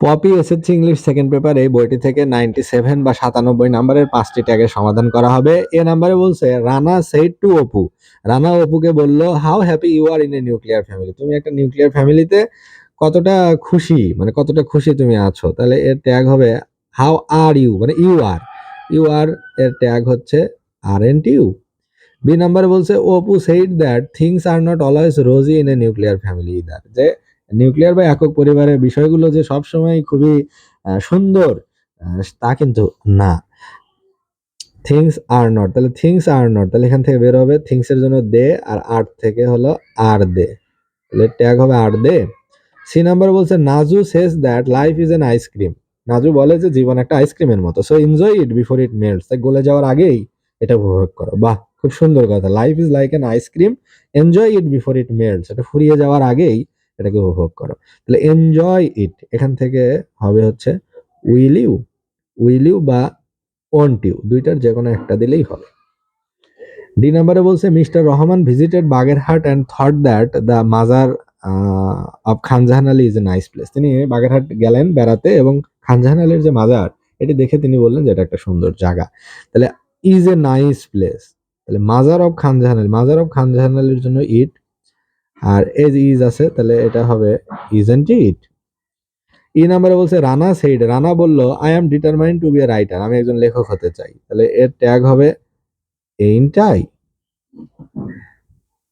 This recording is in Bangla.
Popy SSC English second paper বইটি থেকে নাইনটি সেভেন বা সাতানব্বই নাম্বারের পাঁচটি ট্যাগের সমাধান করা হবে। এ নাম্বারে বলছে, রানা সেইড টু অপু। রানা অপুকে বলল how happy you are in a nuclear family তুমি একটা নিউক্লিয়ার ফ্যামিলিতে কতটা খুশি মানে কতটা খুশি তুমি আছো? তাহলে এর ট্যাগ হবে হাউ আর ইউ মানে ইউ আর ইউ আর এর ট্যাগ হচ্ছে আর এন্ট ইউ বি নাম্বারে বলছে Apu said that things are not always rosy in a nuclear family either যে নিউক্লিয়ার বা একক পরিবারের বিষয়গুলো যে সবসময় খুবই সুন্দর তা কিন্তু না। থিংস আর নট তাহলে থিংস আর নট তাহলে এখান থেকে বের হবে থিংস এর জন্য দে আর আর্ট থেকে হলো আর দে। তাহলে ট্যাগ হবে আর দে। সি নাম্বার বলছে, Naju says that life is an ice cream Naju বলে যে জীবন একটা আইসক্রিমের মতো। So enjoy it before it melts তাই গলে যাওয়ার আগেই এটা উপভোগ করো। বাহ, খুব সুন্দর কথা। Life is like an ice cream enjoy it before it melts এটা ফুরিয়ে যাওয়ার আগেই এটাকে উপভোগ করো। তাহলে এনজয় ইট এখান থেকে হবে হচ্ছে উইল ইউ উইল ইউ বা ওয়ান্ট ইউ দুইটার যে কোনো একটা দিলেই হবে। ডি নাম্বারে বলছে mister Rahman visited Bagerhat and thought that the mazar of Khanjahan Ali is a nice place তিনি বাগেরহাট গেলেন বেড়াতে এবং খানজাহান আলীর যে মাজার এটি দেখে তিনি বললেন যে এটা একটা সুন্দর জায়গা। তাহলে ইজ এ নাইস প্লেস তাহলে মাজার অফ খানজাহান আলী মাজার অফ খানজাহান আলীর জন্য ইট আর এজ ইজ আছে, তাহলে এটা হবে ইজেন্ট ইট ই নাম্বারে বলছে, রানা সেইড রানা বলল I am determined to be a writer আমি একজন লেখক হতে চাই। তাহলে এর ট্যাগ হবে এইনটাই